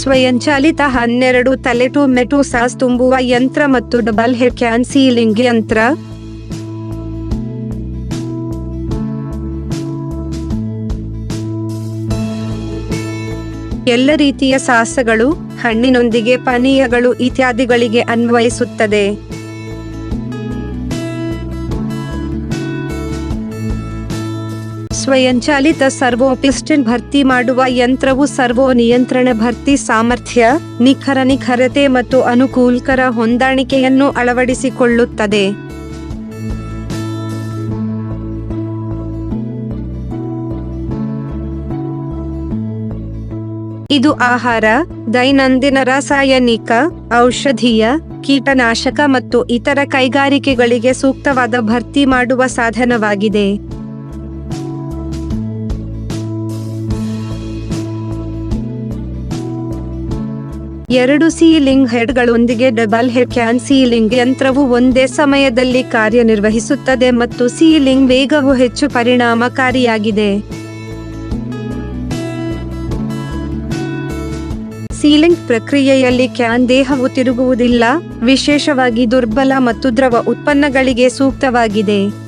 ಸ್ವಯಂಚಾಲಿತ ಹನ್ನೆರಡು ತಲೆ ಟೊಮೆಟೊ ಸಾಸ್ ತುಂಬುವ ಯಂತ್ರ ಮತ್ತು ಡಬಲ್ ಹೆಡ್ ಕ್ಯಾನ್ ಸೀಲಿಂಗ್ ಯಂತ್ರ. ಎಲ್ಲ ರೀತಿಯ ಸಾಸಗಳು, ಹಣ್ಣಿನೊಂದಿಗೆ ಪಾನೀಯಗಳು ಇತ್ಯಾದಿಗಳಿಗೆ ಅನ್ವಯಿಸುತ್ತದೆ. ಸ್ವಯಂಚಾಲಿತ ಸರ್ವೋ ಪಿಸ್ಟನ್ ಭರ್ತಿ ಮಾಡುವ ಯಂತ್ರವು ಸರ್ವೋ ನಿಯಂತ್ರಣ ಭರ್ತಿ ಸಾಮರ್ಥ್ಯ, ನಿಖರ ನಿಖರತೆ ಮತ್ತು ಅನುಕೂಲಕರ ಹೊಂದಾಣಿಕೆಯನ್ನು ಅಳವಡಿಸಿಕೊಳ್ಳುತ್ತದೆ. ಇದು ಆಹಾರ, ದೈನಂದಿನ ರಾಸಾಯನಿಕ, ಔಷಧೀಯ, ಕೀಟನಾಶಕ ಮತ್ತು ಇತರ ಕೈಗಾರಿಕೆಗಳಿಗೆ ಸೂಕ್ತವಾದ ಭರ್ತಿ ಮಾಡುವ ಸಾಧನವಾಗಿದೆ. ಎರಡು ಸೀಲಿಂಗ್ ಹೆಡ್ಗಳೊಂದಿಗೆ ಡಬಲ್ ಹೆಡ್ ಕ್ಯಾನ್ ಸೀಲಿಂಗ್ ಯಂತ್ರವು ಒಂದೇ ಸಮಯದಲ್ಲಿ ಕಾರ್ಯನಿರ್ವಹಿಸುತ್ತದೆ ಮತ್ತು ಸೀಲಿಂಗ್ ವೇಗವು ಹೆಚ್ಚು ಪರಿಣಾಮಕಾರಿಯಾಗಿದೆ. ಸೀಲಿಂಗ್ ಪ್ರಕ್ರಿಯೆಯಲ್ಲಿ ಕ್ಯಾನ್ ದೇಹವು ತಿರುಗುವುದಿಲ್ಲ, ವಿಶೇಷವಾಗಿ ದುರ್ಬಲ ಮತ್ತು ದ್ರವ ಉತ್ಪನ್ನಗಳಿಗೆ ಸೂಕ್ತವಾಗಿದೆ.